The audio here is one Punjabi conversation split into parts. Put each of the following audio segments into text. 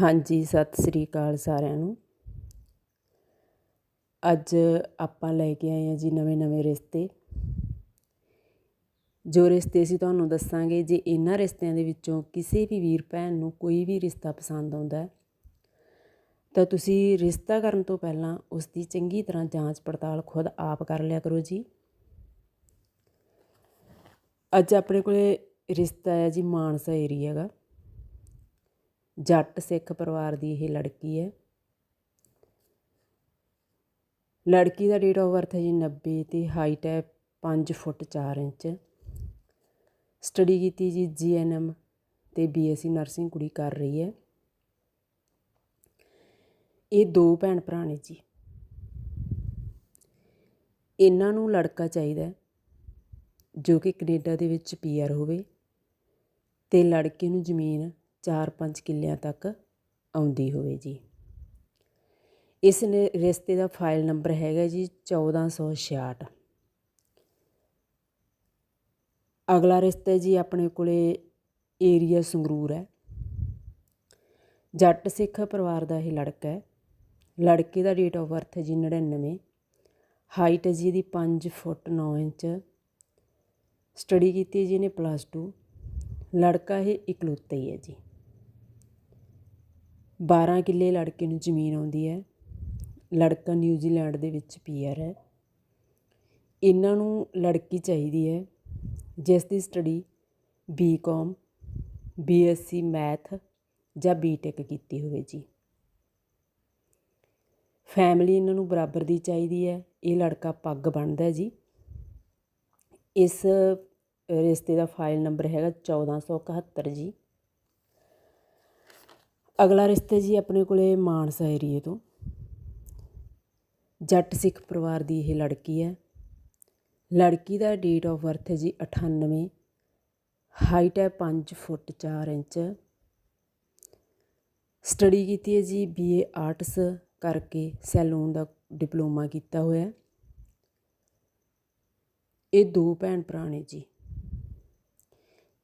ਹਾਂਜੀ, ਸਤਿ ਸ੍ਰੀ ਅਕਾਲ ਸਾਰਿਆਂ ਨੂੰ। ਅੱਜ ਆਪਾਂ ਲੈ ਕੇ ਆਏ ਹਾਂ ਜੀ ਨਵੇਂ ਨਵੇਂ ਰਿਸ਼ਤੇ। ਜੋ ਰਿਸ਼ਤੇ ਅਸੀਂ ਤੁਹਾਨੂੰ ਦੱਸਾਂਗੇ ਜੇ ਇਹਨਾਂ ਰਿਸ਼ਤਿਆਂ ਦੇ ਵਿੱਚੋਂ ਕਿਸੇ ਵੀ ਵੀਰ ਭੈਣ ਨੂੰ ਕੋਈ ਵੀ ਰਿਸ਼ਤਾ ਪਸੰਦ ਆਉਂਦਾ ਤਾਂ ਤੁਸੀਂ ਰਿਸ਼ਤਾ ਕਰਨ ਤੋਂ ਪਹਿਲਾਂ ਉਸ ਦੀ ਚੰਗੀ ਤਰ੍ਹਾਂ ਜਾਂਚ ਪੜਤਾਲ ਖੁਦ ਆਪ ਕਰ ਲਿਆ ਕਰੋ ਜੀ। ਅੱਜ ਆਪਣੇ ਕੋਲੇ ਰਿਸ਼ਤਾ ਹੈ ਜੀ ਮਾਨਸਾ ਏਰੀਆ ਦਾ ਜੱਟ ਸਿੱਖ ਪਰਿਵਾਰ ਦੀ ਇਹ ਲੜਕੀ ਹੈ। ਲੜਕੀ ਦਾ ਡੇਟ ਆਫ ਬਰਥ ਹੈ ਜੀ 90 ਤੇ ਹਾਈਟ ਹੈ 5 ਫੁੱਟ 4 ਇੰਚ। ਸਟੱਡੀ ਕੀਤੀ ਜੀ ਜੀਐਨਐਮ ਤੇ ਬੀਐਸਸੀ ਨਰਸਿੰਗ ਕੁੜੀ ਕਰ ਰਹੀ ਹੈ। ਇਹ ਦੋ ਭੈਣ ਭਰਾ ਨੇ ਜੀ। ਇਹਨਾਂ ਨੂੰ ਲੜਕਾ ਚਾਹੀਦਾ ਜੋ ਕਿ ਕੈਨੇਡਾ ਦੇ ਵਿੱਚ ਪੀਆਰ ਹੋਵੇ ਤੇ ਲੜਕੇ ਨੂੰ ਜ਼ਮੀਨ 4-5 ਕਿੱਲਿਆਂ ਤੱਕ ਆਉਂਦੀ ਹੋਵੇ ਜੀ। ਇਸ ਨੇ ਰਿਸ਼ਤੇ ਦਾ ਫਾਈਲ ਨੰਬਰ ਹੈਗਾ ਜੀ 1466 ਅਗਲਾ ਰਿਸ਼ਤਾ ਜੀ ਆਪਣੇ ਕੋਲੇ ਏਰੀਆ ਸੰਗਰੂਰ ਹੈ। ਜੱਟ ਸਿੱਖ ਪਰਿਵਾਰ ਦਾ ਇਹ ਲੜਕਾ ਹੈ। ਲੜਕੇ ਦਾ ਡੇਟ ਆਫ ਬਰਥ ਹੈ ਜੀ 99 ਹਾਈਟ ਹੈ ਜੀ ਇਹਦੀ 5 ਫੁੱਟ 9 ਇੰਚ। ਸਟੱਡੀ ਕੀਤੀ ਜੀ ਇਹਨੇ ਪਲੱਸ 2 ਲੜਕਾ ਇਹ ਇਕਲੌਤਾ ਹੀ ਹੈ ਜੀ। 12 ਕਿੱਲੇ ਲੜਕੇ ਨੂੰ ਜ਼ਮੀਨ ਆਉਂਦੀ ਹੈ। ਲੜਕਾ ਨਿਊਜ਼ੀਲੈਂਡ ਦੇ ਵਿੱਚ ਪੀਆਰ ਹੈ। ਇਹਨਾਂ ਨੂੰ ਲੜਕੀ ਚਾਹੀਦੀ ਹੈ। ਜਿਸ ਦੀ ਸਟੱਡੀ ਬੀਕਾਮ, ਬੀਐਸਸੀ ਮੈਥ ਜਾਂ ਬੀਟੈਕ ਕੀਤੀ ਹੋਵੇ ਜੀ। ਫੈਮਿਲੀ ਇਹਨਾਂ ਨੂੰ ਬਰਾਬਰ ਦੀ ਚਾਹੀਦੀ ਹੈ। ਇਹ ਲੜਕਾ ਪੱਗ ਬਣਦਾ ਜੀ। ਇਸ ਰਿਸ਼ਤੇ ਦਾ ਫਾਈਲ ਨੰਬਰ ਹੈਗਾ 1471 ਜੀ। ਅਗਲਾ ਰਿਸ਼ਤਾ ਜੀ ਆਪਣੇ ਕੋਲੇ ਮਾਨਸਾ ਏਰੀਏ ਤੋਂ। ਜੱਟ ਸਿੱਖ ਪਰਿਵਾਰ ਦੀ ਇਹ ਲੜਕੀ ਹੈ। ਲੜਕੀ ਦਾ ਡੇਟ ਆਫ ਬਰਥ ਹੈ ਜੀ 98 ਹਾਈਟ ਹੈ 5 ਫੁੱਟ 4 ਇੰਚ। ਸਟੱਡੀ ਕੀਤੀ ਹੈ ਜੀ ਬੀਏ ਆਰਟਸ ਕਰਕੇ ਸੈਲੂਨ ਦਾ ਡਿਪਲੋਮਾ ਕੀਤਾ ਹੋਇਆ। ਇਹ ਦੋ ਭੈਣ ਭਰਾ ਨੇ ਜੀ।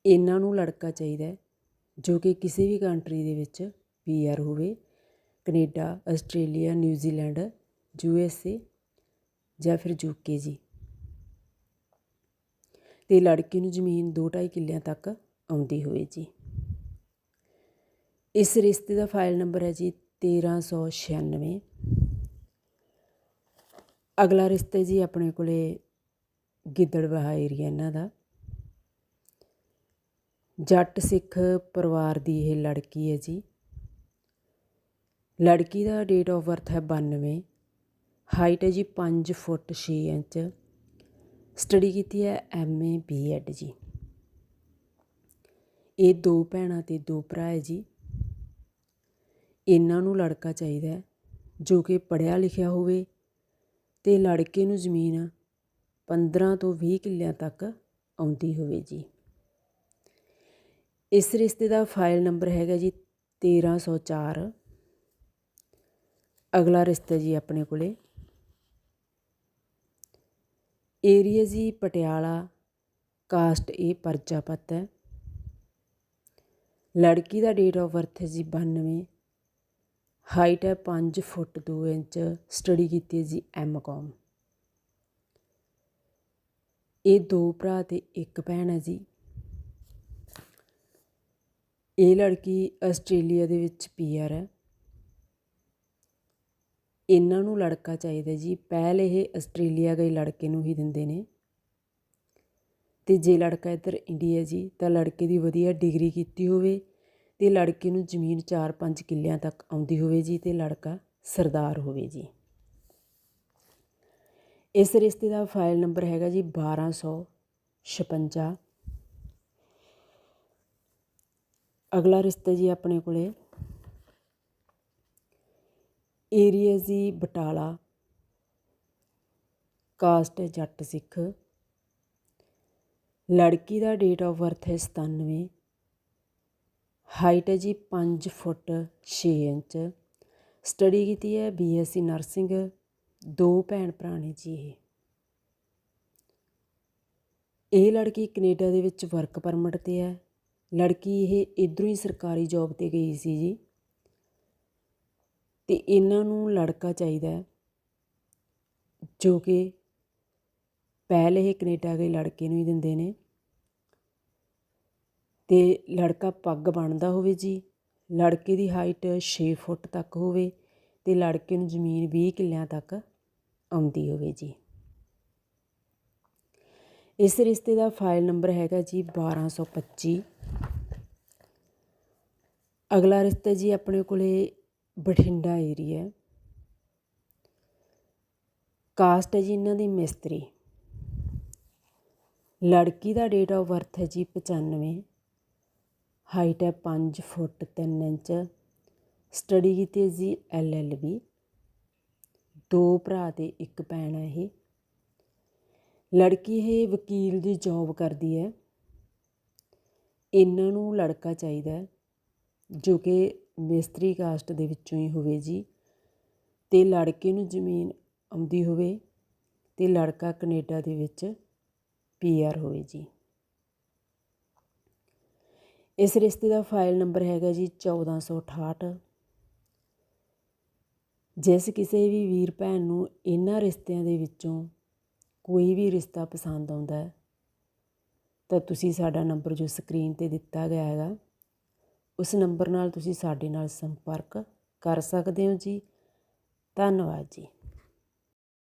ਇਹਨਾਂ ਨੂੰ ਲੜਕਾ ਚਾਹੀਦਾ ਜੋ ਕਿ ਕਿਸੇ ਵੀ ਕੰਟਰੀ ਦੇ ਵਿੱਚ ਪੀਆਰ ਹੋਵੇ, Canada, Australia New Zealand U S A ਜਾਂ ਫਿਰ ਯੂਕੇ ਜੀ। ਤੇ ਲੜਕੀ ਨੂੰ ਜ਼ਮੀਨ 2.5 ਕਿੱਲਿਆਂ ਤੱਕ ਆਉਂਦੀ ਹੋਵੇ ਜੀ। ਇਸ ਰਿਸ਼ਤੇ ਦਾ ਫਾਈਲ ਨੰਬਰ ਹੈ ਜੀ 1396 ਅਗਲਾ ਰਿਸ਼ਤਾ ਜੀ ਆਪਣੇ ਕੋਲੇ ਗਿੱਦੜਬਾਹਾ ਏਰੀਆ ਇਹਨਾਂ ਦਾ। ਜੱਟ ਸਿੱਖ ਪਰਿਵਾਰ ਦੀ ਇਹ ਲੜਕੀ ਹੈ ਜੀ। ਲੜਕੀ ਦਾ ਡੇਟ ਆਫ ਬਰਥ ਹੈ 92 ਹਾਈਟ ਹੈ ਜੀ 5 ਫੁੱਟ 6 ਇੰਚ ਸਟੱਡੀ ਕੀਤੀ ਹੈ ਐਮਏ ਬੀਐਡ ਜੀ। ਇਹ ਦੋ ਭੈਣਾਂ ਤੇ ਦੋ ਭਰਾ ਹੈ ਜੀ। ਇਹਨਾਂ ਨੂੰ ਲੜਕਾ ਚਾਹੀਦਾ ਹੈ ਜੋ ਕਿ ਪੜ੍ਹਿਆ ਲਿਖਿਆ ਹੋਵੇ ਤੇ ਲੜਕੇ ਨੂੰ ਜ਼ਮੀਨ 15 ਤੋਂ 20 ਕਿੱਲਿਆਂ ਤੱਕ ਆਉਂਦੀ ਹੋਵੇ ਜੀ। ਇਸ ਰਿਸ਼ਤੇ ਦਾ ਫਾਈਲ ਨੰਬਰ ਹੈਗਾ ਜੀ 1304 ਅਗਲਾ ਰਿਸ਼ਤਾ ਜੀ ਆਪਣੇ ਕੋਲੇ। ਏਰੀਆ ਜੀ ਪਟਿਆਲਾ, ਕਾਸਟ ਇਹ ਪਰਜਾਪਤ ਹੈ। ਲੜਕੀ ਦਾ ਡੇਟ ਆਫ ਬਰਥ ਹੈ ਜੀ 92 ਹਾਈਟ ਹੈ 5 ਫੁੱਟ 2 ਇੰਚ। ਸਟੱਡੀ ਕੀਤੀ ਹੈ ਜੀ ਐਮਕਾਮ ਇਹ ਦੋ ਭਰਾ ਤੇ ਇੱਕ ਭੈਣ ਹੈ ਜੀ। ਇਹ ਲੜਕੀ ਆਸਟ੍ਰੇਲੀਆ ਦੇ ਵਿੱਚ ਪੀਆਰ ਹੈ। ਇਹਨਾਂ ਨੂੰ ਲੜਕਾ ਚਾਹੀਦਾ ਜੀ। ਪਹਿਲ ਇਹ ਆਸਟ੍ਰੇਲੀਆ ਗਏ ਲੜਕੇ ਨੂੰ ਹੀ ਦਿੰਦੇ ਨੇ। ਤੇ ਜੇ ਲੜਕਾ ਇੱਧਰ ਇੰਡੀਆ ਜੀ, ਤਾਂ ਲੜਕੇ ਦੀ ਵਧੀਆ ਡਿਗਰੀ ਕੀਤੀ ਹੋਵੇ ਤੇ ਲੜਕੇ ਨੂੰ ਜ਼ਮੀਨ 4-5 ਕਿੱਲਿਆਂ ਤੱਕ ਆਉਂਦੀ ਹੋਵੇ ਜੀ ਤੇ ਲੜਕਾ ਸਰਦਾਰ ਹੋਵੇ ਜੀ। ਇਸ ਰਿਸ਼ਤੇ ਦਾ ਫਾਈਲ ਨੰਬਰ ਹੈਗਾ ਜੀ 1256 ਅਗਲਾ ਰਿਸ਼ਤਾ ਜੀ ਆਪਣੇ ਕੋਲੇ ਏਰੀਆ ਜੀ ਬਟਾਲਾ। ਕਾਸਟ ਜੱਟ ਸਿੱਖ। ਲੜਕੀ ਦਾ ਡੇਟ ਆਫ ਬਰਥ ਹੈ 97 ਹਾਈਟ ਹੈ ਜੀ 5 ਫੁੱਟ 6 ਇੰਚ। ਸਟੱਡੀ ਕੀਤੀ ਹੈ ਬੀਐਸਸੀ ਨਰਸਿੰਗ ਦੋ ਭੈਣ ਭਰਾ ਨੇ ਜੀ ਇਹ। ਇਹ ਲੜਕੀ ਕੈਨੇਡਾ ਦੇ ਵਿੱਚ ਵਰਕ ਪਰਮਿਟ ਤੇ ਹੈ। ਲੜਕੀ ਇਹ ਇਧਰੋਂ ਹੀ ਸਰਕਾਰੀ ਜੌਬ ਤੇ ਗਈ ਸੀ ਜੀ। ਅਤੇ ਇਹਨਾਂ ਨੂੰ ਲੜਕਾ ਚਾਹੀਦਾ ਜੋ ਕਿ ਪਹਿਲ ਇਹ ਕੈਨੇਡਾ ਗਏ ਲੜਕੇ ਨੂੰ ਹੀ ਦਿੰਦੇ ਨੇ। ਤੇ ਲੜਕਾ ਪੱਗ ਬਣਦਾ ਹੋਵੇ ਜੀ, ਲੜਕੇ ਦੀ ਹਾਈਟ 6 ਫੁੱਟ ਤੱਕ ਹੋਵੇ ਤੇ ਲੜਕੇ ਨੂੰ ਜ਼ਮੀਨ 20 ਕਿੱਲਿਆਂ ਤੱਕ ਆਉਂਦੀ ਹੋਵੇ ਜੀ। ਇਸ ਰਿਸ਼ਤੇ ਦਾ ਫਾਈਲ ਨੰਬਰ ਹੈਗਾ ਜੀ 1225 ਅਗਲਾ ਰਿਸ਼ਤਾ ਜੀ ਆਪਣੇ ਕੋਲੇ ਬਠਿੰਡਾ ਏਰੀਆ ਕਾਸਟ ਹੈ ਜੀ ਇਹਨਾਂ ਦੀ ਮਿਸਤਰੀ। ਲੜਕੀ ਦਾ ਡੇਟ ਆਫ ਬਰਥ ਹੈ ਜੀ 95 ਹਾਈਟ ਹੈ 5 ਫੁੱਟ 3 ਇੰਚ। ਸਟੱਡੀ ਕੀਤੀ ਹੈ ਜੀ ਐਲਐਲਬੀ ਦੋ ਭਰਾ ਤੇ ਇੱਕ ਭੈਣ ਹੈ ਇਹ। ਲੜਕੀ ਇਹ ਵਕੀਲ ਦੀ ਜੌਬ ਕਰਦੀ ਹੈ। ਇਹਨਾਂ ਨੂੰ ਲੜਕਾ ਚਾਹੀਦਾ ਹੈ। ਜੋ ਕਿ ਮਿਸਤਰੀ ਕਾਸਟ ਦੇ ਵਿੱਚੋਂ ਹੀ ਹੋਵੇ ਜੀ। ਅਤੇ ਲੜਕੇ ਨੂੰ ਜ਼ਮੀਨ ਆਉਂਦੀ ਹੋਵੇ ਅਤੇ ਲੜਕਾ ਕੈਨੇਡਾ ਦੇ ਵਿੱਚ ਪੀਆਰ ਹੋਵੇ ਜੀ। ਇਸ ਰਿਸ਼ਤੇ ਦਾ ਫਾਈਲ ਨੰਬਰ ਹੈਗਾ ਜੀ 1468 ਜਿਸ ਕਿਸੇ ਵੀ ਵੀਰ ਭੈਣ ਨੂੰ ਇਹਨਾਂ ਰਿਸ਼ਤਿਆਂ ਦੇ ਵਿੱਚੋਂ ਕੋਈ ਵੀ ਰਿਸ਼ਤਾ ਪਸੰਦ ਆਉਂਦਾ ਹੈ, ਤਾਂ ਤੁਸੀਂ ਸਾਡਾ ਨੰਬਰ ਜੋ ਸਕਰੀਨ ਤੇ ਦਿੱਤਾ ਗਿਆ ਹੈਗਾ ਉਸ ਨੰਬਰ ਨਾਲ ਤੁਸੀਂ ਸਾਡੇ ਨਾਲ ਸੰਪਰਕ ਕਰ ਸਕਦੇ ਹੋ ਜੀ। ਧੰਨਵਾਦ ਜੀ।